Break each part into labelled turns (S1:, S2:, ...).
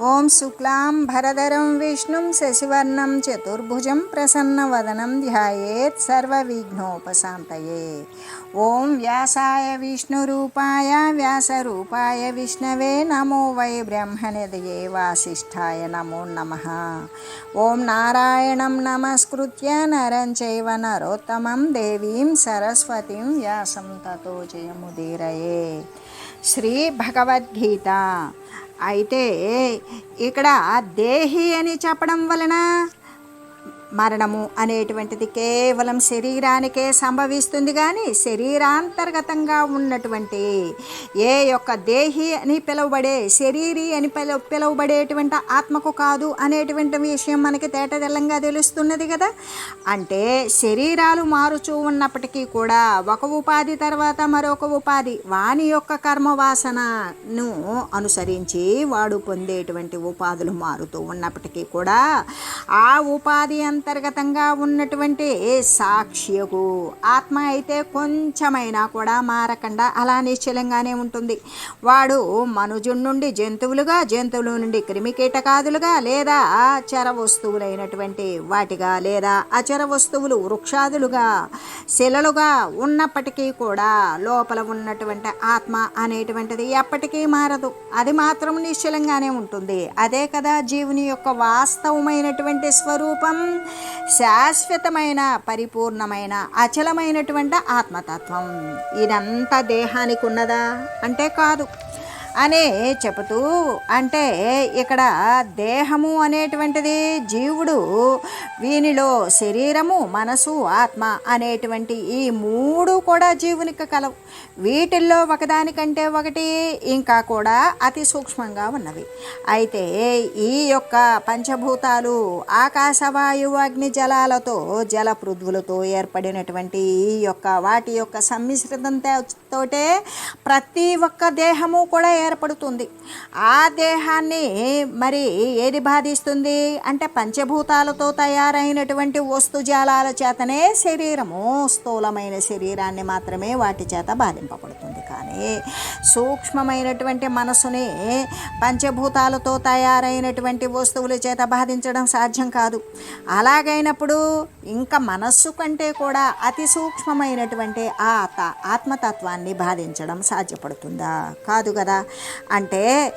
S1: ओम शुक्ला भरधरं विष्णु शशिवर्णं चतुर्भुज प्रसन्न वदनम ध्यानोपात ॐ व्यासाय विष्णुरूपाय, व्यासरूपाय विष्णवे, नमो वै ब्रह्म निधे वासीय नमो नम। ओं नारायण नमस्कृत नरं चैव देवी सरस्वती व्या तथोजय मुदीर श्रीभगवद्गीता అయితే ఇక్కడ దేహి అని చెప్పడం వలన మరణము అనేటువంటిది కేవలం శరీరానికే సంభవిస్తుంది కానీ శరీరాంతర్గతంగా ఉన్నటువంటి ఏ యొక్క దేహి అని పిలువబడే శరీరి అని పిలువ పిలువబడేటువంటి ఆత్మకు కాదు అనేటువంటి విషయం మనకి తేటతెల్లంగా తెలుస్తున్నది కదా. అంటే శరీరాలు మారుచూ ఉన్నప్పటికీ కూడా ఒక ఉపాధి తర్వాత మరొక ఉపాధి వాని యొక్క కర్మ వాసనను అనుసరించి వాడు పొందేటువంటి ఉపాధులు మారుతూ ఉన్నప్పటికీ కూడా ఆ ఉపాధి అంతర్గతంగా ఉన్నటువంటి సాక్ష్యకు ఆత్మ అయితే కొంచెమైనా కూడా మారకుండా అలా నిశ్చలంగానే ఉంటుంది. వాడు మనుజుడి నుండి జంతువులుగా జంతువుల నుండి క్రిమికీటకాదులుగా లేదా చర వస్తువులైనటువంటి వాటిగా లేదా అచర వస్తువులు వృక్షాదులుగా శిలలుగా ఉన్నప్పటికీ కూడా లోపల ఉన్నటువంటి ఆత్మ అనేటువంటిది ఎప్పటికీ మారదు. అది మాత్రం నిశ్చలంగానే ఉంటుంది. అదే కదా జీవుని యొక్క వాస్తవమైనటువంటి స్వరూపం. శాశ్వతమైన పరిపూర్ణమైన అచలమైనటువంటి ఆత్మతత్వం. ఇదంతా దేహానికి ఉన్నదా అంటే కాదు. అనే చెబుతూ అంటే ఇక్కడ దేహము అనేటువంటిది జీవుడు వీనిలో శరీరము మనసు ఆత్మ అనేటువంటి ఈ మూడు కూడా జీవునికి కలవు. వీటిల్లో ఒకదానికంటే ఒకటి ఇంకా కూడా అతి సూక్ష్మంగా ఉన్నవి. అయితే ఈ యొక్క పంచభూతాలు ఆకాశవాయువు అగ్ని జలాలతో జల పృథ్వులతో ఏర్పడినటువంటి ఈ యొక్క వాటి యొక్క తోటే ప్రతి ఒక్క దేహము కూడా ఏర్పడుతుంది. ఆ దేహాన్ని మరి ఏది బాధిస్తుంది? అంటే పంచభూతాలతో తయారైనటువంటి వస్తుజాలాల చేతనే శరీరము స్థూలమైన శరీరాన్ని మాత్రమే వాటి చేత బాధింపబడుతుంది. కానీ సూక్ష్మమైనటువంటి మనసుని పంచభూతాలతో తయారైనటువంటి వస్తువుల చేత బాధించడం సాధ్యం కాదు. అలాగైనప్పుడు ఇంకా మనస్సు కంటే కూడా అతి సూక్ష్మమైనటువంటి ఆ ఆత్మతత్వాన్ని ఆత్మతత్వాన్ని బాధించడం సాధ్యపడుతుందా? కాదు కదా. అంటే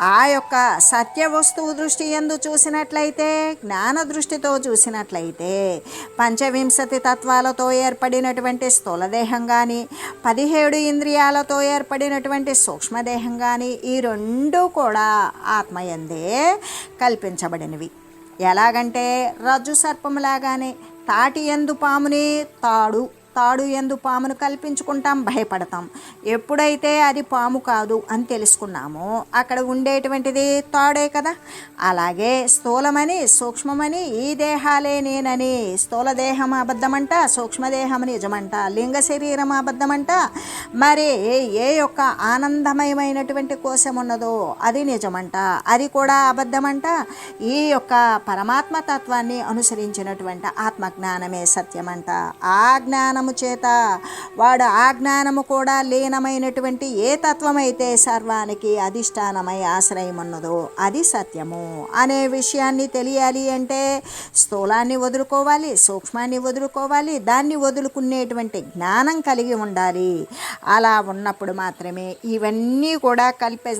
S1: ఆ యొక్క సత్య వస్తువు దృష్టి ఎందు చూసినట్లయితే జ్ఞాన దృష్టితో చూసినట్లయితే పంచవింశతి తత్వాలతో ఏర్పడినటువంటి స్థూలదేహం కానీ పదిహేడు ఇంద్రియాలతో ఏర్పడినటువంటి సూక్ష్మదేహం కానీ ఈ రెండు కూడా ఆత్మయందే కల్పించబడినవి. ఎలాగంటే రజ్జు సర్పములాగానే తాటి ఎందు పాముని తాడు తాడు ఎందు పామును కల్పించుకుంటాం భయపడతాం. ఎప్పుడైతే అది పాము కాదు అని తెలుసుకున్నామో అక్కడ ఉండేటువంటిది తాడే కదా. అలాగే స్థూలమని సూక్ష్మమని ఈ దేహాలే నేనని. స్థూల దేహం అబద్ధమంట సూక్ష్మదేహం నిజమంట లింగ శరీరం అబద్ధమంట. మరి ఏ యొక్క ఆనందమయమైనటువంటి కోశం ఉన్నదో అది నిజమంట అది కూడా అబద్ధమంట. ఈ యొక్క పరమాత్మ తత్వాన్ని అనుసరించినటువంటి ఆత్మజ్ఞానమే సత్యమంట. ఆ జ్ఞానం జ్ఞానము చేత. వాడు ఆ జ్ఞానము కూడా లీనమైనటువంటి ఏ తత్వమైతే సర్వానికి అధిష్టానమై ఆశ్రయం ఉన్నదో అది సత్యము. అనే విషయాన్ని తెలియాలి అంటే స్థూలాన్ని వదులుకోవాలి సూక్ష్మాన్ని వదులుకోవాలి దాన్ని వదులుకునేటువంటి జ్ఞానం కలిగి ఉండాలి. అలా ఉన్నప్పుడు మాత్రమే ఇవన్నీ కూడా కల్ప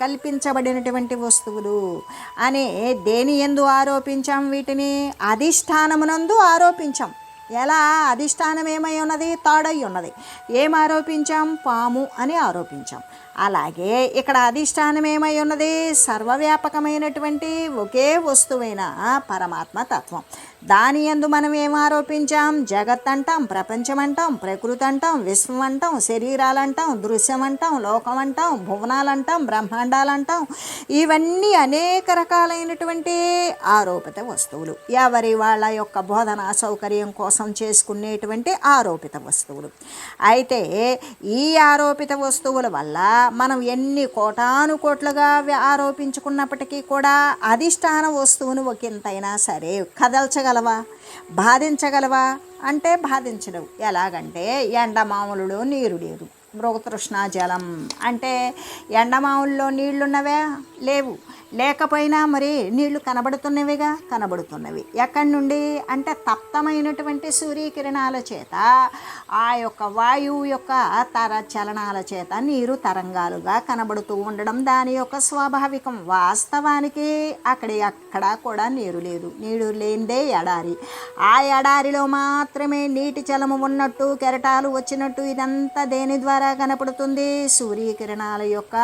S1: కల్పించబడినటువంటి వస్తువులు. అని దేని ఎందు ఆరోపించాం వీటిని? అధిష్టానమునందు ఆరోపించాం. ఎలా అధిష్టానం ఏమై ఉన్నది? తాడై ఉన్నది. ఏం ఆరోపించాం? పాము అని ఆరోపించాం. అలాగే ఇక్కడ అధిష్టానం ఏమై ఉన్నది? సర్వవ్యాపకమైనటువంటి ఒకే వస్తువైన పరమాత్మ తత్వం. దాని ఎందు మనం ఏం ఆరోపించాం? జగత్ అంటాం ప్రపంచం అంటాం ప్రకృతి అంటాం విశ్వం అంటాం శరీరాలు అంటాం దృశ్యం అంటాం లోకం అంటాం భువనాలు అంటాం బ్రహ్మాండాలు అంటాం ఇవన్నీ అనేక రకాలైనటువంటి ఆరోపిత వస్తువులు. ఎవరి వాళ్ళ యొక్క బోధనా సౌకర్యం కోసం చేసుకునేటువంటి ఆరోపిత వస్తువులు. అయితే ఈ ఆరోపిత వస్తువుల వల్ల మనం ఎన్ని కోటాను కోట్లుగా ఆరోపించుకున్నప్పటికీ కూడా అధిష్టాన వస్తువును ఒకంతైనా సరే కదల్చగలవా? బాధించగలవా? అంటే బాధించలేవు. ఎలాగంటే ఎండమాములలో నీరు లేదు. మృగతృష్ణా జలం అంటే ఎండమాముల్లో నీళ్ళున్నవే లేవు. లేకపోయినా మరి నీళ్ళు కనబడుతున్నవిగా కనబడుతున్నవి. ఎక్కడి నుండి? అంటే తప్తమైనటువంటి సూర్యకిరణాల చేత ఆ యొక్క వాయువు యొక్క తర చలనాల చేత నీరు తరంగాలుగా కనబడుతూ ఉండడం దాని యొక్క స్వాభావికం. వాస్తవానికి అక్కడ అక్కడ కూడా నీరు లేదు. నీరు లేనిదే ఎడారి. ఆ ఎడారిలో మాత్రమే నీటి చలము ఉన్నట్టు కెరటాలు వచ్చినట్టు ఇదంతా దేని ద్వారా కనపడుతుంది? సూర్యకిరణాల యొక్క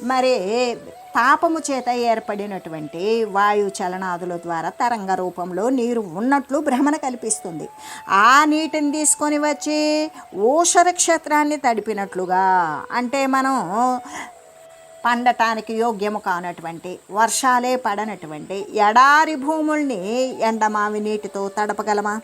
S1: మరి తాపము చేత ఏర్పడినటువంటి వాయు చలనాదుల ద్వారా తరంగ రూపంలో నీరు ఉన్నట్లు భ్రమణ కల్పిస్తుంది. ఆ నీటిని తీసుకొని వచ్చి ఓషర క్షేత్రాన్ని తడిపినట్లుగా అంటే మనం పండటానికి యోగ్యము కానటువంటి వర్షాలే పడనటువంటి ఎడారి భూముల్ని ఎండమావి నీటితో తడపగలమా?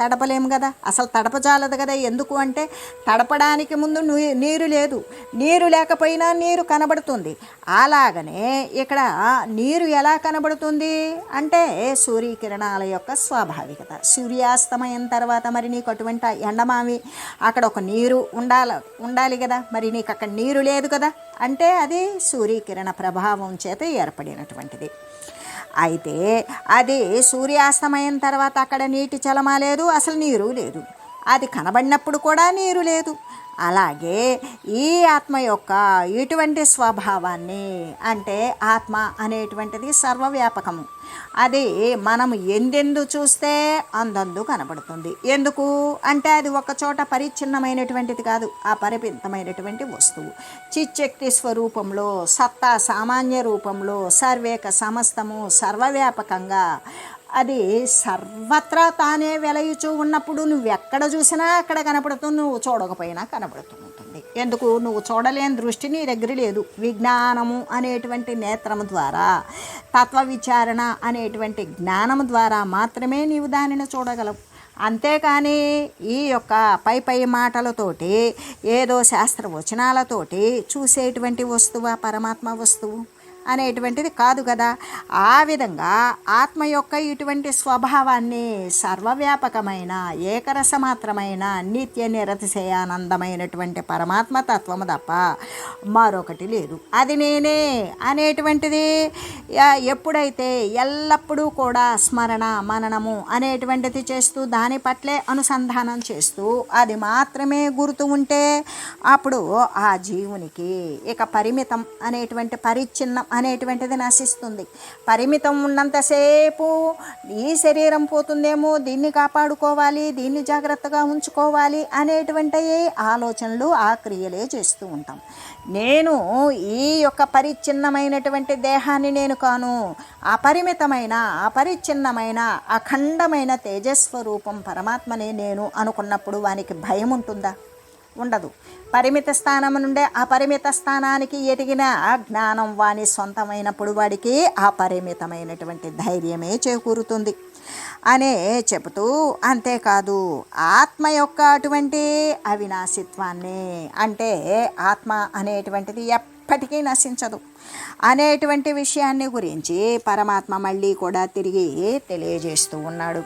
S1: తడపలేము కదా? అసలు తడపజాలదు కదా? ఎందుకు అంటే తడపడానికి ముందు నీరు లేదు. నీరు లేకపోయినా నీరు కనబడుతుంది. అలాగనే ఇక్కడ నీరు ఎలా కనబడుతుంది అంటే సూర్యకిరణాల యొక్క స్వాభావికత. సూర్యాస్తమయం తర్వాత మరి నీకు అటువంటి ఎండమావి అక్కడ ఒక నీరు ఉండాలి ఉండాలి కదా? మరి నీకు అక్కడ నీరు లేదు కదా? అంటే అది సూర్యకిరణ ప్రభావం చేత ఏర్పడినటువంటిది. అయితే అది సూర్యాస్తమయం తర్వాత అక్కడ నీటి చలమా లేదు అసలు నీరు లేదు. అది కనబడినప్పుడు కూడా నీరు లేదు. అలాగే ఈ ఆత్మ యొక్క ఇటువంటి స్వభావాన్ని అంటే ఆత్మ అనేటువంటిది సర్వవ్యాపకము. అది మనం ఎందెందు చూస్తే అందందు కనబడుతుంది. ఎందుకు? అంటే అది ఒక చోట పరిచ్ఛిన్నమైనటువంటిది కాదు ఆ వస్తువు. చిచ్చక్తి స్వరూపంలో సత్తా సామాన్య రూపంలో సర్వేక సమస్తము సర్వవ్యాపకంగా అది సర్వత్రా తానే వెలయుచూ ఉన్నప్పుడు నువ్వు ఎక్కడ చూసినా అక్కడ కనపడుతుంది నువ్వు చూడకపోయినా కనపడుతూ ఉంటుంది ఎందుకు? నువ్వు చూడలేని దృష్టి నీ దగ్గర లేదు. విజ్ఞానము అనేటువంటి నేత్రము ద్వారా తత్వ విచారణ అనేటువంటి జ్ఞానము ద్వారా మాత్రమే నీవు దానిని చూడగలవు. అంతేకాని ఈ యొక్క పై పై మాటలతోటి ఏదో శాస్త్ర వచనాలతోటి చూసేటువంటి వస్తువా పరమాత్మ వస్తువు? అనేటువంటిది కాదు కదా. ఆ విధంగా ఆత్మ యొక్క ఇటువంటి స్వభావాన్ని సర్వవ్యాపకమైన ఏకరసమాత్రమైన నిత్య నిరతిశయానందమైనటువంటి పరమాత్మ తత్వము తప్ప మరొకటి లేదు. అది నేనే అనేటువంటిది ఎప్పుడైతే ఎల్లప్పుడూ కూడా స్మరణ మననము అనేటువంటిది చేస్తూ దాని పట్లే అనుసంధానం చేస్తూ అది మాత్రమే గుర్తు ఉంటే అప్పుడు ఆ జీవునికి ఇక పరిమితం అనేటువంటి పరిచ్ఛిన్నం అనేటువంటిది నశిస్తుంది. పరిమితం ఉన్నంతసేపు ఈ శరీరం పోతుందేమో దీన్ని కాపాడుకోవాలి దీన్ని జాగ్రత్తగా ఉంచుకోవాలి అనేటువంటి ఆలోచనలు ఆ క్రియలే చేస్తూ ఉంటాం. నేను ఈ యొక్క పరిచ్ఛిన్నమైనటువంటి దేహాన్ని నేను కాను అపరిమితమైన అపరిచ్ఛిన్నమైన అఖండమైన తేజస్వరూపం పరమాత్మనే నేను అనుకున్నప్పుడు వానికి భయం ఉంటుందా? ఉండదు. పరిమిత స్థానం నుండే అపరిమిత స్థానానికి ఎదిగిన జ్ఞానం వాని సొంతమైనప్పుడు వాడికి అపరిమితమైనటువంటి ధైర్యమే చేకూరుతుంది. అనే చెబుతూ అంతేకాదు ఆత్మ యొక్క అటువంటి అవినాశిత్వాన్ని అంటే ఆత్మ అనేటువంటిది ఎప్పటికీ నశించదు. అనేటువంటి విషయాన్ని గురించి పరమాత్మ మళ్ళీ కూడా తిరిగి తెలియజేస్తూ ఉన్నాడు.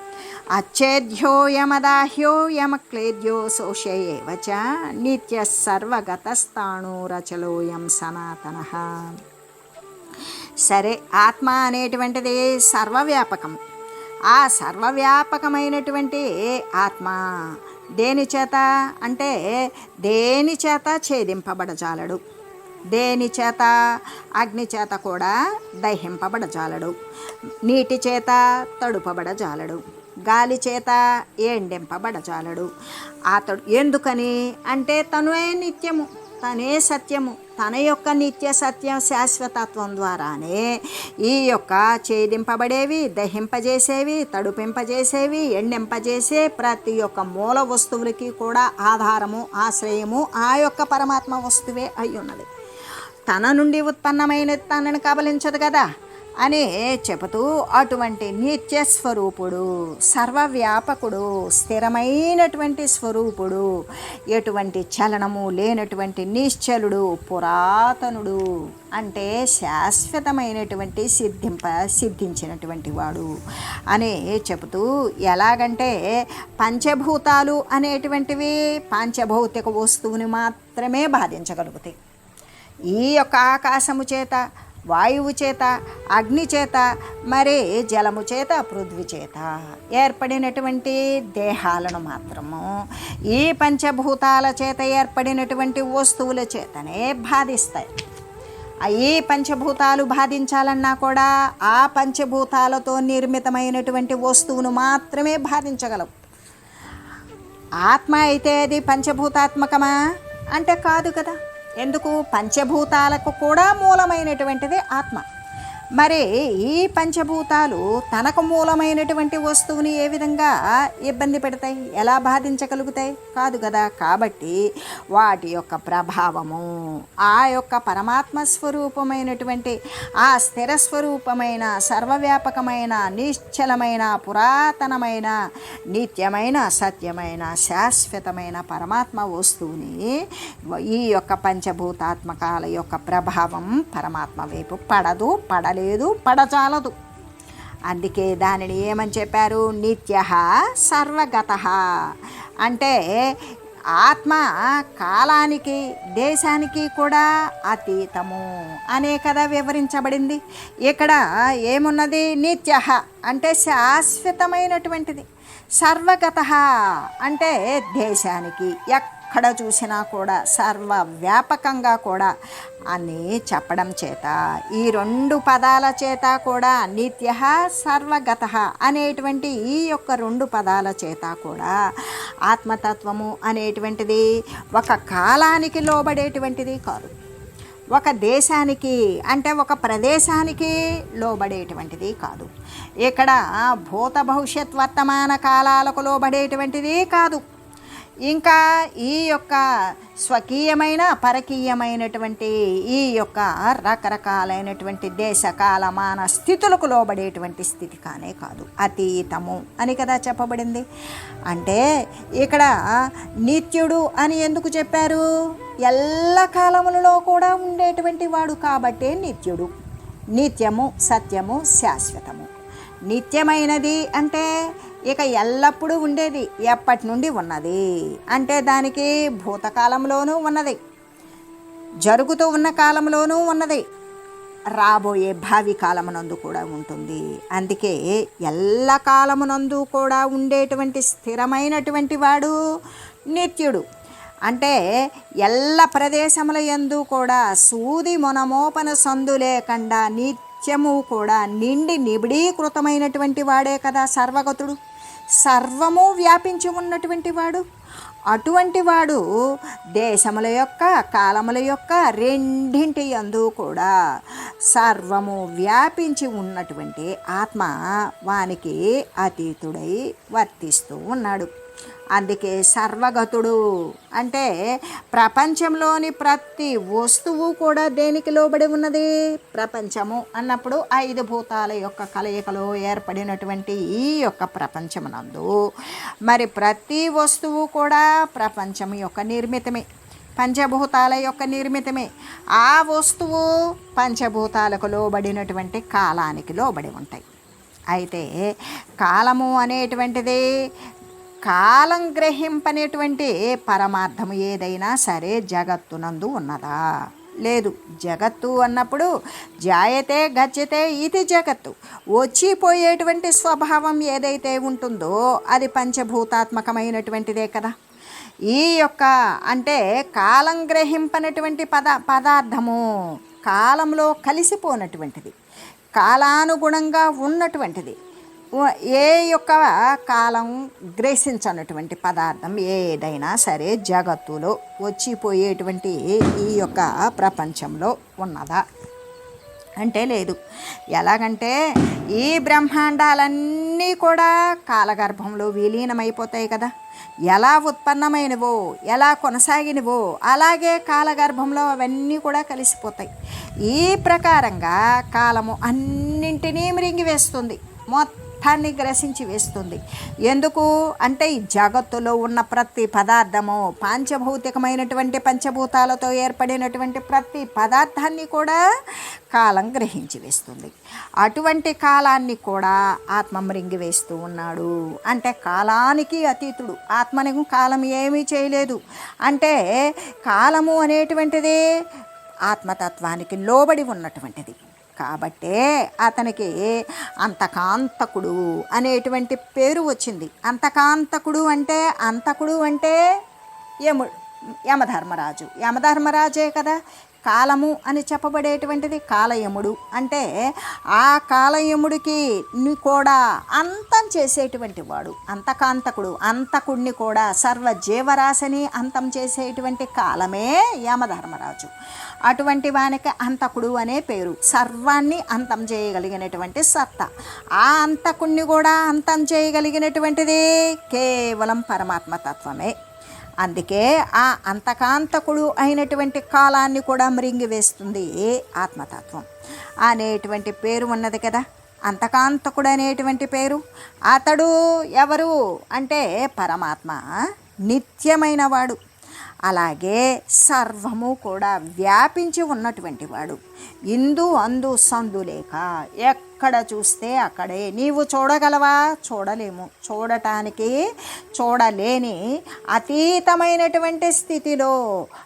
S1: అచ్చేద్యో యమదాహ్యో యమక్లేద్యో శోషయేవచ నిత్య సర్వగతస్థాణు రచలోయం సనాతన. సరే ఆత్మ అనేటువంటిది సర్వవ్యాపకం. ఆ సర్వవ్యాపకమైనటువంటి ఆత్మ దేని చేత? అంటే దేని చేత ఛేదింపబడజాలడు. దేని చేత? అగ్ని చేత కూడా దహింపబడజాలడు. నీటి చేత తడుపబడజాలడు. గాలి చేత ఎండింపబడజాలడు అతడు ఎందుకని? అంటే తనే నిత్యము తనే సత్యము తన యొక్క నిత్య సత్యం శాశ్వతత్వం ద్వారానే ఈ యొక్క ఛేదింపబడేవి దహింపజేసేవి తడుపింపజేసేవి ఎండింపజేసే ప్రతి ఒక్క మూల వస్తువులకి కూడా ఆధారము ఆశ్రయము ఆ యొక్క పరమాత్మ వస్తువే అయి ఉన్నది తన నుండి ఉత్పన్నమైన తనను కబలించదు కదా అని చెబుతూ అటువంటి నిత్య స్వరూపుడు సర్వవ్యాపకుడు స్థిరమైనటువంటి స్వరూపుడు ఎటువంటి చలనము లేనటువంటి నిశ్చలుడు పురాతనుడు అంటే శాశ్వతమైనటువంటి సిద్ధింప సిద్ధించినటువంటి వాడు అని చెబుతూ ఎలాగంటే పంచభూతాలు అనేటువంటివి పంచభౌతిక వస్తువుని మాత్రమే బాధించగలుగుతాయి. ఈ యొక్క ఆకాశము చేత వాయువు చేత అగ్ని చేత మరి జలము చేత పృథ్వీ చేత ఏర్పడినటువంటి దేహాలను మాత్రము ఈ పంచభూతాల చేత ఏర్పడినటువంటి వస్తువుల చేతనే బాధిస్తాయి. ఈ పంచభూతాలు బాధించాలన్నా కూడా ఆ పంచభూతాలతో నిర్మితమైనటువంటి వస్తువును మాత్రమే బాధించగలవు. ఆత్మ అయితే అది పంచభూతాత్మకమా? అంటే కాదు కదా. ఎందుకు? పంచభూతాలకు కూడా మూలమైనటువంటిది ఆత్మ. మరి ఈ పంచభూతాలు తనకు మూలమైనటువంటి వస్తువుని ఏ విధంగా ఇబ్బంది పెడతాయి? ఎలా బాధించగలుగుతాయి? కాదు కదా? కాబట్టి వాటి యొక్క ప్రభావము ఆ యొక్క పరమాత్మ స్వరూపమైనటువంటి ఆ స్థిర స్వరూపమైన సర్వవ్యాపకమైన నిశ్చలమైన పురాతనమైన నిత్యమైన సత్యమైన శాశ్వతమైన పరమాత్మ వస్తువుని ఈ యొక్క పంచభూతాత్మకాల యొక్క ప్రభావం పరమాత్మ వైపు పడదు పడలేదు. పడచాలదు అందుకే దానిని ఏమని చెప్పారు? నిత్య సర్వగత. అంటే ఆత్మ కాలానికి దేశానికి కూడా అతీతము అనే కదా వివరించబడింది. ఇక్కడ ఏమున్నది? నిత్య అంటే శాశ్వతమైనటువంటిది. సర్వగత అంటే దేశానికి ఎక్కడ చూసినా కూడా సర్వవ్యాపకంగా కూడా అని చెప్పడం చేత ఈ రెండు పదాల చేత కూడా నిత్య సర్వగత అనేటువంటి ఈ యొక్క రెండు పదాల చేత కూడా ఆత్మతత్వము అనేటువంటిది ఒక కాలానికి లోబడేటువంటిది కాదు. ఒక దేశానికి అంటే ఒక ప్రదేశానికి లోబడేటువంటిది కాదు. ఇక్కడ భూత భవిష్యత్ వర్తమాన కాలాలకు లోబడేటువంటిది కాదు. ఇంకా ఈ యొక్క స్వకీయమైన పరకీయమైనటువంటి ఈ యొక్క రకరకాలైనటువంటి దేశ కాలమాన స్థితులకు లోబడేటువంటి స్థితి కానే కాదు. అతీతము అని కదా చెప్పబడింది. అంటే ఇక్కడ నిత్యుడు అని ఎందుకు చెప్పారు? ఎల్ల కాలములలో కూడా ఉండేటువంటి వాడు కాబట్టే నిత్యుడు. నిత్యము సత్యము శాశ్వతము. నిత్యమైనది అంటే ఇక ఎల్లప్పుడూ ఉండేది ఎప్పటి నుండి ఉన్నది? అంటే దానికి భూతకాలంలోనూ ఉన్నది జరుగుతూ ఉన్న కాలంలోనూ ఉన్నది రాబోయే భావి కాలమునందు కూడా ఉంటుంది. అందుకే ఎల్ల కాలమునందు కూడా ఉండేటువంటి స్థిరమైనటువంటి వాడు నిత్యుడు. అంటే ఎల్ల ప్రదేశముల యందు కూడా సూది మొనమోపన సందు లేకుండా నిత్యము కూడా నిండి నిబిడీకృతమైనటువంటి వాడే కదా సర్వగతుడు. సర్వము వ్యాపించి ఉన్నటువంటి వాడు. అటువంటి వాడు దేశముల యొక్క కాలముల యొక్క రెండింటి యందు కూడా సర్వము వ్యాపించి ఉన్నటువంటి ఆత్మ వానికి అతీతుడై వర్తిస్తూ ఉన్నాడు. అందుకే సర్వగతుడు. అంటే ప్రపంచంలోని ప్రతి వస్తువు కూడా దేనికి లోబడి ఉన్నది? ప్రపంచము అన్నప్పుడు ఐదు భూతాల యొక్క కలయికలో ఏర్పడినటువంటి ఈ యొక్క ప్రపంచమునందు. మరి ప్రతి వస్తువు కూడా ప్రపంచం యొక్క నిర్మితమే. పంచభూతాల యొక్క నిర్మితమే. ఆ వస్తువు పంచభూతాలకు లోబడినటువంటి కాలానికి లోబడి ఉంటాయి. అయితే కాలము అనేటువంటిది కాలం గ్రహింపనేటువంటి పరమార్థం ఏదైనా సరే జగత్తునందు ఉన్నదా? లేదు. జగత్తు అన్నప్పుడు జాయతే గచ్చతే ఇది జగత్తు. వచ్చిపోయేటువంటి స్వభావం ఏదైతే ఉంటుందో అది పంచభూతాత్మకమైనటువంటిదే కదా. ఈ యొక్క అంటే కాలం గ్రహింపనటువంటి పద పదార్థము కాలంలో కలిసిపోనటువంటిది. కాలానుగుణంగా ఉన్నటువంటిది. ఏ యొక్క కాలం గ్రహించనటువంటి పదార్థం ఏదైనా సరే జగత్తులో వచ్చిపోయేటువంటి ఈ యొక్క ప్రపంచంలో ఉన్నదా? అంటే లేదు. ఎలాగంటే ఈ బ్రహ్మాండాలన్నీ కూడా కాలగర్భంలో విలీనమైపోతాయి కదా. ఎలా ఉత్పన్నమైనవో ఎలా కొనసాగినవో అలాగే కాలగర్భంలో అవన్నీ కూడా కలిసిపోతాయి. ఈ ప్రకారంగా కాలము అన్నింటినీ మృంగివేస్తుంది. మొత్తాన్ని గ్రసించి వేస్తుంది. ఎందుకు? అంటే ఈ జగత్తులో ఉన్న ప్రతి పదార్థము పాంచభౌతికమైనటువంటి పంచభూతాలతో ఏర్పడినటువంటి ప్రతి పదార్థాన్ని కూడా కాలం గ్రహించి వేస్తుంది. అటువంటి కాలాన్ని కూడా ఆత్మ మృంగి వేస్తూ ఉన్నాడు. అంటే కాలానికి అతీతుడు. ఆత్మని కాలం ఏమీ చేయలేదు. అంటే కాలము అనేటువంటిది ఆత్మతత్వానికి లోబడి ఉన్నటువంటిది. కాబట్టే అతనికి అంతకాంతకుడు అనేటువంటి పేరు వచ్చింది. అంతకాంతకుడు అంటే అంతకుడు అంటే యము యమధర్మరాజు. యమధర్మరాజే కదా. కాలము అని చెప్పబడేటువంటిది కాలయముడు. అంటే ఆ కాలయముడికి ని కూడా అంతం చేసేటువంటి వాడు అంతకాంతకుడు అంతకుడిని కూడా సర్వ జీవరాశిని అంతం చేసేటువంటి కాలమే యమధర్మరాజు. అటువంటి వానికి అంతకుడు అనే పేరు సర్వాన్ని అంతం చేయగలిగినటువంటి సత్తా. ఆ అంతకుణ్ణి కూడా అంతం చేయగలిగినటువంటిది కేవలం పరమాత్మ తత్వమే అందుకే ఆ అంతకాంతకుడు అయినటువంటి కాలాన్ని కూడా మృంగివేస్తుంది ఆత్మతత్వం. అనేటువంటి పేరు ఉన్నది కదా అంతకాంతకుడు అనేటువంటి పేరు. అతడు ఎవరు అంటే పరమాత్మ నిత్యమైన వాడు. అలాగే సర్వము కూడా వ్యాపించి ఉన్నటువంటి వాడు. ఇందు అందు సందు లేక ఎక్కడ చూస్తే అక్కడే. నీవు చూడగలవా? చూడలేము. చూడటానికి చూడలేని అతీతమైనటువంటి స్థితిలో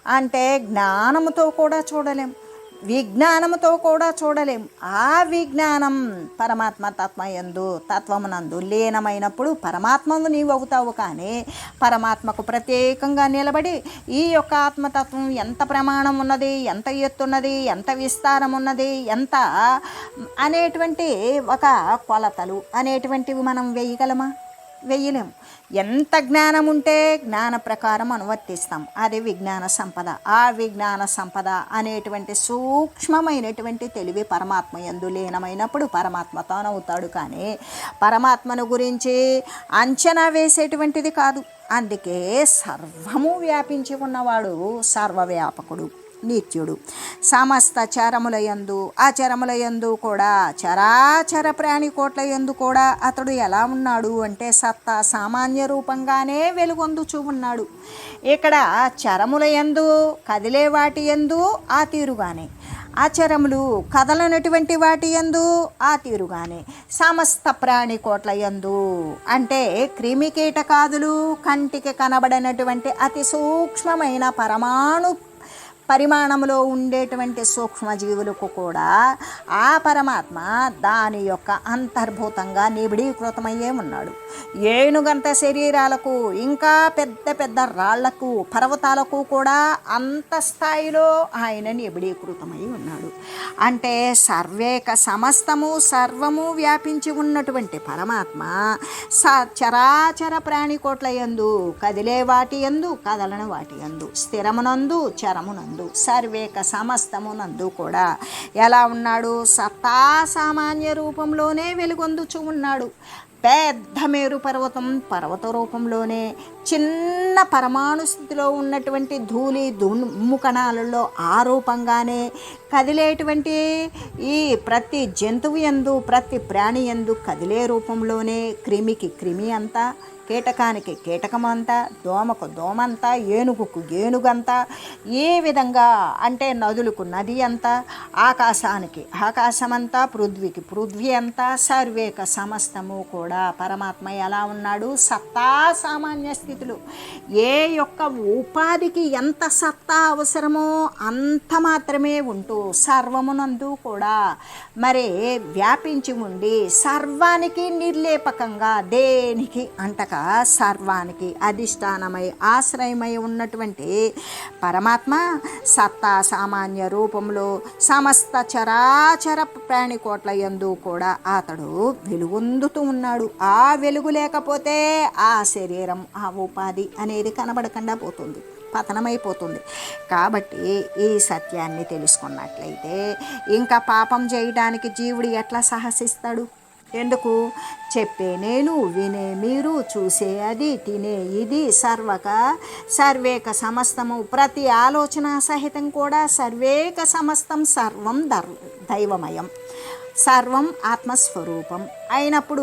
S1: అంటే జ్ఞానముతో కూడా చూడలేము విజ్ఞానముతో కూడా చూడలేం. ఆ విజ్ఞానం పరమాత్మ తత్వయందు తత్వమునందు లీనమైనప్పుడు పరమాత్మను నీవు అవుతావు కానీ పరమాత్మకు ప్రత్యేకంగా నిలబడి ఈ యొక్క ఆత్మతత్వం ఎంత ప్రమాణం ఉన్నది ఎంత ఎత్తున్నది ఎంత విస్తారం ఉన్నది ఎంత అనేటువంటి ఒక కొలతలు అనేటువంటివి మనం వేయగలమా? వేయలేము ఎంత జ్ఞానం ఉంటే జ్ఞాన ప్రకారం అనువర్తిస్తాం. అది విజ్ఞాన సంపద. ఆ విజ్ఞాన సంపద అనేటువంటి సూక్ష్మమైనటువంటి తెలివి పరమాత్మ ఎందు లీనమైనప్పుడు పరమాత్మతోనవుతాడు కానీ పరమాత్మను గురించి అంచనా వేసేటువంటిది కాదు. అందుకే సర్వము వ్యాపించి ఉన్నవాడు సర్వవ్యాపకుడు. నిత్యుడు. సమస్త చరముల యందు యందు కూడా చరాచర ప్రాణి కోట్ల యందు కూడా అతడు ఎలా ఉన్నాడు అంటే సత్తా సామాన్య రూపంగానే వెలుగొందుచూ ఉన్నాడు. ఇక్కడ చరముల యందు కదిలే వాటి యందు ఆ తీరుగానే. ఆచరములు కదలనటువంటి వాటి యందు ఆ తీరుగానే. సమస్త ప్రాణి కోట్ల యందు అంటే క్రిమికీటకాదులు కంటికి కనబడినటువంటి అతి సూక్ష్మమైన పరమాణు పరిమాణంలో ఉండేటువంటి సూక్ష్మజీవులకు కూడా ఆ పరమాత్మ దాని యొక్క అంతర్భూతంగా నిబిడీకృతమయ్యే ఉన్నాడు. ఏనుగంత శరీరాలకు ఇంకా పెద్ద పెద్ద రాళ్ళకు పర్వతాలకు కూడా అంత స్థాయిలో ఆయన నిబిడీకృతమై ఉన్నాడు. అంటే సర్వేక సమస్తము సర్వము వ్యాపించి ఉన్నటువంటి పరమాత్మ స చరాచర ప్రాణికోట్ల యందు కదిలే వాటి యందు కదలని వాటి యందు స్థిరమునందు చరమునందు సర్వేక సమస్తమునందు కూడా. ఎలా ఉన్నాడు? సత్తా సామాన్య రూపంలోనే వెలుగొందుచు ఉన్నాడు. పెద్ద మేరు పర్వతం పర్వత రూపంలోనే. చిన్న పరమాణు స్థితిలో ఉన్నటువంటి ధూళి దుమ్ము కణాలలో ఆ రూపంగానే కదిలేటువంటి ఈ ప్రతి జంతువు ఎందు ప్రతి ప్రాణి ఎందు కదిలే రూపంలోనే క్రిమికి క్రిమి అంతా కీటకానికి కీటకమంతా దోమకు దోమంతా ఏనుగుకు ఏనుగంతా ఏ విధంగా అంటే నదులకు నది అంతా ఆకాశానికి ఆకాశమంతా పృథ్వీకి పృథ్వీ అంతా సర్వేక సమస్తము కూడా పరమాత్మ ఎలా ఉన్నాడు? సత్తా సామాన్య స్థితిలో. ఏ యొక్క ఉపాధికి ఎంత సత్తా అవసరమో అంత మాత్రమే ఉంటూ సర్వమునందు కూడా మరి వ్యాపించి ఉండి సర్వానికి నిర్లేపకంగా దేనికి అంటక సర్వానికి అధిష్టానమై ఆశ్రయమై ఉన్నటువంటి పరమాత్మ సత్తా సామాన్య రూపంలో సమస్త చరాచర ప్రాణికోట్ల యందు కూడా అతడు వెలుగొందుతూ ఉన్నాడు. ఆ వెలుగు లేకపోతే ఆ శరీరం ఆ ఉపాధి అనేది కనబడకుండా పోతుంది పతనమైపోతుంది. కాబట్టి ఈ సత్యాన్ని తెలుసుకున్నట్లయితే ఇంకా పాపం చేయడానికి జీవుడు ఎట్లా సాహసిస్తాడు? ఎందుకు? చెప్పే నేను వినే మీరు చూసే అది తినే ఇది సర్వక సర్వేక సమస్తము ప్రతి ఆలోచన సహితం కూడా సర్వేక సమస్తం సర్వం దర్ దైవమయం. సర్వం ఆత్మస్వరూపం. అయినప్పుడు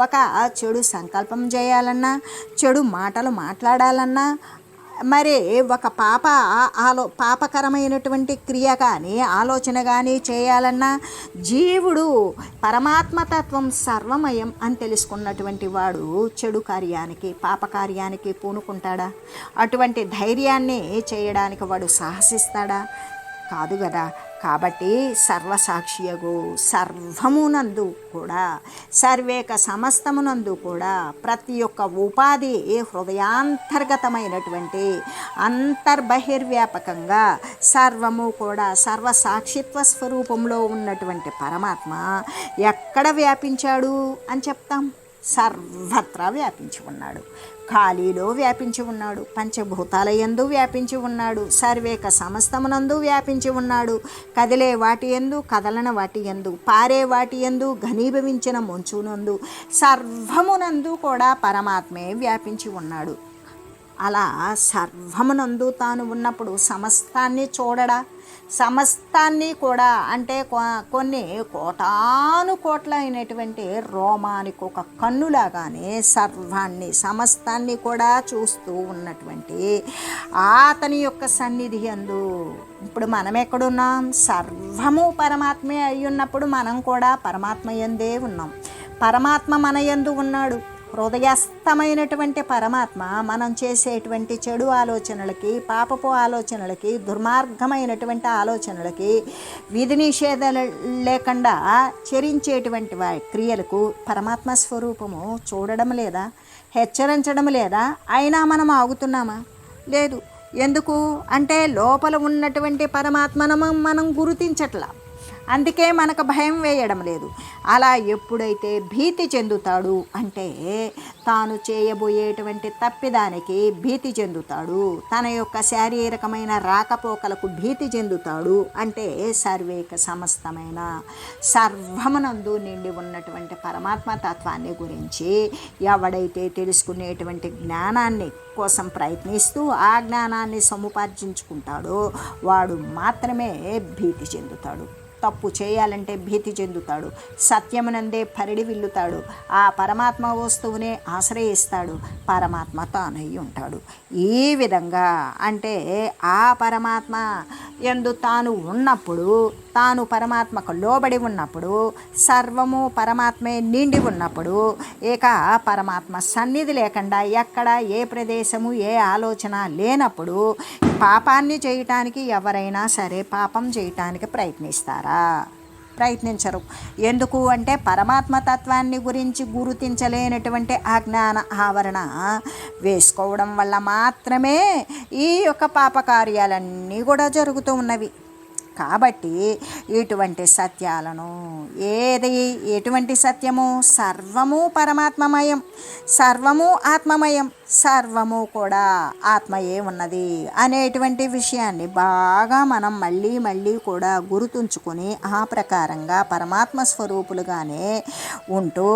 S1: ఒక చెడు సంకల్పం చేయాలన్నా చెడు మాటలు మాట్లాడాలన్నా మరి ఒక పాప ఆలో పాపకరమైనటువంటి క్రియ కానీ ఆలోచన కానీ చేయాలన్నా జీవుడు పరమాత్మతత్వం సర్వమయం అని తెలుసుకున్నటువంటి వాడు చెడు కార్యానికి పాపకార్యానికి పూనుకుంటాడా? అటువంటి ధైర్యాన్ని చేయడానికి వాడు సాహసిస్తాడా? కాదు కదా కాబట్టి సర్వసాక్షియగు సర్వమునందు కూడా సర్వేక సమస్తమునందు కూడా ప్రతి ఒక్క ఉపాధి హృదయాంతర్గతమైనటువంటి అంతర్బహిర్వ్యాపకంగా సర్వము కూడా సర్వసాక్షిత్వ స్వరూపంలో ఉన్నటువంటి పరమాత్మ ఎక్కడ వ్యాపించాడు అని చెప్తాం? సర్వత్రా వ్యాపించి ఉన్నాడు. ఖాళీలో వ్యాపించి ఉన్నాడు. పంచభూతాలయందు వ్యాపించి ఉన్నాడు. సర్వేక సమస్తమునందు వ్యాపించి ఉన్నాడు. కదిలే వాటి ఎందు కదలన వాటి ఎందు పారే వాటి ఎందు ఘనీభవించిన మంచునందు సర్వమునందు కూడా పరమాత్మే వ్యాపించి ఉన్నాడు. అలా సర్వమునందు తాను ఉన్నప్పుడు సమస్తాన్ని చూడడా? సమస్తాన్ని కూడా అంటే కొన్ని కోటాను కోట్లైనటువంటి రోమానికి ఒక కన్నులాగానే సర్వాన్ని సమస్తాన్ని కూడా చూస్తూ ఉన్నటువంటి అతని యొక్క సన్నిధి అందు ఇప్పుడు మనం ఎక్కడున్నాం? సర్వము పరమాత్మే అయి ఉన్నప్పుడు మనం కూడా పరమాత్మ ఎందే ఉన్నాం. పరమాత్మ మన యందు ఉన్నాడు. హృదయస్థమైనటువంటి పరమాత్మ మనం చేసేటువంటి చెడు ఆలోచనలకి పాపపు ఆలోచనలకి దుర్మార్గమైనటువంటి ఆలోచనలకి విధి నిషేధాలు లేకుండా చరించేటువంటి వా క్రియలకు పరమాత్మ స్వరూపము చూడడం లేదా హెచ్చరించడం లేదా అయినా మనం ఆగుతున్నామా? లేదు. ఎందుకు? అంటే లోపల ఉన్నటువంటి పరమాత్మను మనం గుర్తించట్లా. అందుకే మనకు భయం వేయడం లేదు. అలా ఎప్పుడైతే భీతి చెందుతాడు అంటే తాను చేయబోయేటువంటి తప్పిదానికి భీతి చెందుతాడు. తన యొక్క శారీరకమైన రాకపోకలకు భీతి చెందుతాడు అంటే సర్వేక సమస్తమైన సర్వమునందు నిండి ఉన్నటువంటి పరమాత్మ తత్వాన్ని గురించి ఎవడైతే తెలుసుకునేటువంటి జ్ఞానాన్ని కోసం ప్రయత్నిస్తూ ఆ జ్ఞానాన్ని సముపార్జించుకుంటాడో వాడు మాత్రమే భీతి చెందుతాడు. తప్పు చేయాలంటే భీతి చెందుతాడు. సత్యమునందే పరిడి విల్లుతాడు. ఆ పరమాత్మ వస్తువునే ఆశ్రయిస్తాడు. పరమాత్మ తానై ఉంటాడు. ఈ విధంగా అంటే ఆ పరమాత్మ ఎందు తాను ఉన్నప్పుడు తాను పరమాత్మకు లోబడి ఉన్నప్పుడు సర్వము పరమాత్మే నిండి ఉన్నప్పుడు ఇక పరమాత్మ సన్నిధి లేకుండా ఎక్కడ ఏ ప్రదేశము ఏ ఆలోచన లేనప్పుడు పాపాన్ని చేయటానికి ఎవరైనా సరే పాపం చేయటానికి ప్రయత్నిస్తారు. ప్రయత్నించరు. ఎందుకు అంటే పరమాత్మ తత్వాన్ని గురించి గుర్తించలేనటువంటి అజ్ఞాన ఆవరణ వేసుకోవడం వల్ల మాత్రమే ఈ యొక్క పాపకార్యాలన్నీ కూడా జరుగుతూ ఉన్నవి. కాబట్టి ఇటువంటి సత్యాలను ఏది ఎటువంటి సత్యము? సర్వము పరమాత్మమయం. సర్వము ఆత్మమయం. సర్వము కూడా ఆత్మయే ఉన్నది అనేటువంటి విషయాన్ని బాగా మనం మళ్ళీ మళ్ళీ కూడా గుర్తుంచుకొని ఆ ప్రకారంగా పరమాత్మ స్వరూపులుగానే ఉంటూ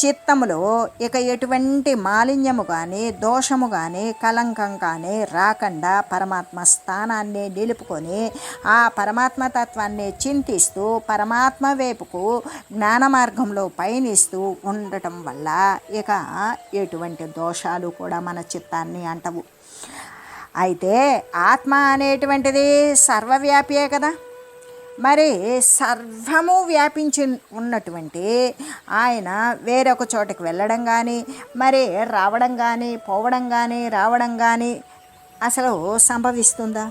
S1: చిత్తములో ఇక ఎటువంటి మాలిన్యము కానీ దోషము కానీ కలంకం కానీ రాకుండా పరమాత్మ స్థానాన్ని నిలుపుకొని ఆ పరమాత్మ తత్వాన్ని చింతిస్తూ పరమాత్మ వైపుకు జ్ఞాన మార్గంలో పయనిస్తూ ఉండటం వల్ల ఇక ఎటువంటి దోషాలు కూడా మన చిత్తాన్ని అంటవు. అయితే ఆత్మ అనేటువంటిది సర్వవ్యాపియే కదా. మరి సర్వము వ్యాపించి ఉన్నటువంటి ఆయన వేరొక చోటకి వెళ్ళడం కానీ మరి రావడం కానీ పోవడం కానీ రావడం కానీ అసలు సంభవిస్తుందా?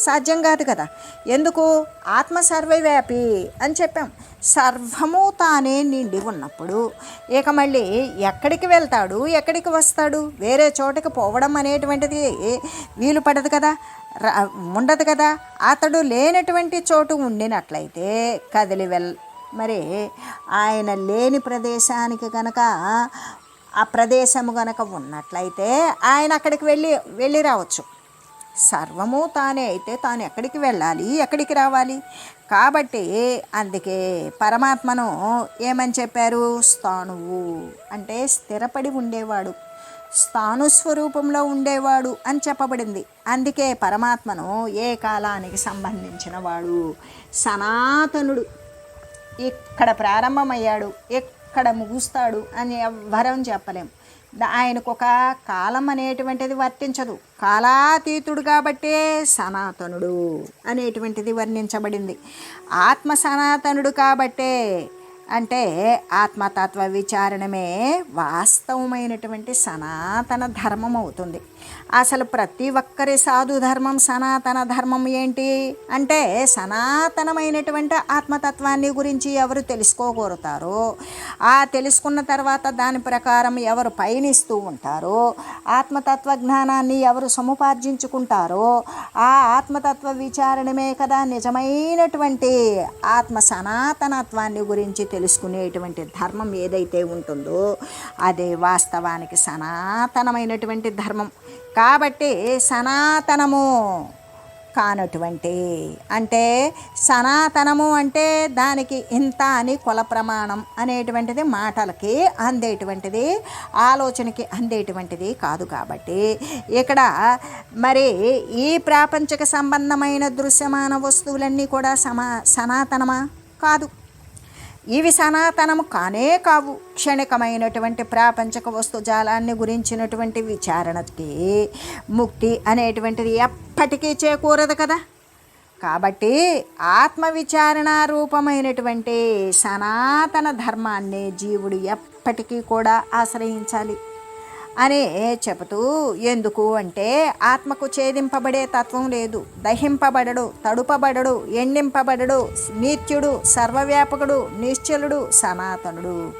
S1: సాధ్యం కాదు కదా. ఎందుకు? ఆత్మ సర్వవ్యాపి అని చెప్పాం. సర్వము తానే నిండి ఉన్నప్పుడు ఇక మళ్ళీ ఎక్కడికి వెళ్తాడు? ఎక్కడికి వస్తాడు? వేరే చోటకి పోవడం అనేటువంటిది వీలు పడదు కదా. రా- ఉండదు కదా. అతడు లేనటువంటి చోటు ఉండినట్లయితే కదిలి వెల్ మరి ఆయన లేని ప్రదేశానికి కనుక ఆ ప్రదేశము కనుక ఉన్నట్లయితే ఆయన అక్కడికి వెళ్ళి వెళ్ళి రావచ్చు. సర్వము తానే అయితే తాను ఎక్కడికి వెళ్ళాలి? ఎక్కడికి రావాలి? కాబట్టి అందుకే పరమాత్మను ఏమని చెప్పారు? స్థానువు అంటే స్థిరపడి ఉండేవాడు. స్థాను స్వరూపంలో ఉండేవాడు అని చెప్పబడింది. అందుకే పరమాత్మను ఏ కాలానికి సంబంధించిన వాడు? సనాతనుడు. ఇక్కడ ప్రారంభమయ్యాడు? ఎక్కడ ముగుస్తాడు? అని ఎవ్వరం చెప్పలేం. ఆయనకు ఒక కాలం అనేటువంటిది వర్తించదు. కాలాతీతుడు కాబట్టే సనాతనుడు అనేటువంటిది వర్ణించబడింది. ఆత్మ సనాతనుడు కాబట్టే అంటే ఆత్మతత్వ విచారణమే వాస్తవమైనటువంటి సనాతన ధర్మం అవుతుంది అసలు ప్రతి ఒక్కరి సాధు ధర్మం సనాతన ధర్మం ఏంటి? అంటే సనాతనమైనటువంటి ఆత్మతత్వాన్ని గురించి ఎవరు తెలుసుకోగోరుతారో? ఆ తెలుసుకున్న తర్వాత దాని ప్రకారం ఎవరు పయనిస్తూ ఉంటారో? ఆత్మతత్వ జ్ఞానాన్ని ఎవరు సముపార్జించుకుంటారో? ఆ ఆత్మతత్వ విచారణమే కదా నిజమైనటువంటి ఆత్మ సనాతనత్వాన్ని గురించి తెలుసుకునేటువంటి ధర్మం ఏదైతే ఉంటుందో అదే వాస్తవానికి సనాతనమైనటువంటి ధర్మం. కాబట్టి సనాతనము కానటువంటి అంటే సనాతనము అంటే దానికి ఇంత అని కుల ప్రమాణం అనేటువంటిది మాటలకి అందేటువంటిది ఆలోచనకి అందేటువంటిది కాదు కాబట్టి. ఇక్కడ మరి ఈ ప్రాపంచిక సంబంధమైన దృశ్యమాన వస్తువులన్నీ కూడా సమా సనాతనమా? కాదు. ఇవి సనాతనము కానే కావు. క్షణికమైనటువంటి ప్రాపంచక వస్తుజాలాన్ని గురించినటువంటి విచారణకి ముక్తి అనేటువంటిది ఎప్పటికీ చేకూరదు కదా. కాబట్టి ఆత్మ విచారణ రూపమైనటువంటి సనాతన ధర్మాన్ని జీవుడు ఎప్పటికీ కూడా ఆశ్రయించాలి. అని చెబుతూ ఎందుకు అంటే ఆత్మకు ఛేదింపబడే తత్వం లేదు. దహింపబడడు తడుపబడడు ఎండింపబడడు నిత్యుడు సర్వవ్యాపకుడు నిశ్చలుడు సనాతనుడు.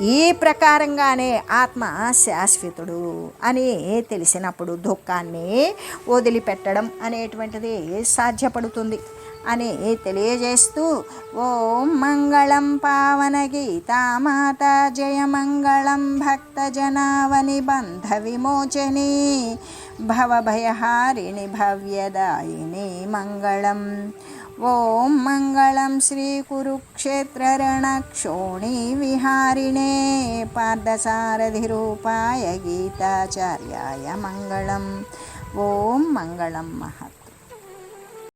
S1: ఈ ప్రకారంగానే ఆత్మ శాశ్వతుడు అని తెలిసినప్పుడు దుఃఖాన్ని వదిలిపెట్టడం అనేటువంటిది సాధ్యపడుతుంది. అని తెలియజేస్తూ ఓం మంగళం పావన గీతామాత జయ మంగళం భక్తజనావని బంధ విమోచని భవభయహారిణి భవ్యదాయిని మంగళం. ఓం మంగళం శ్రీ కురుక్షేత్రరణక్షోణి విహారిణే పార్థసారథిరూపాయ గీతాచార్యాయ మంగళం. ఓం మంగళం మహా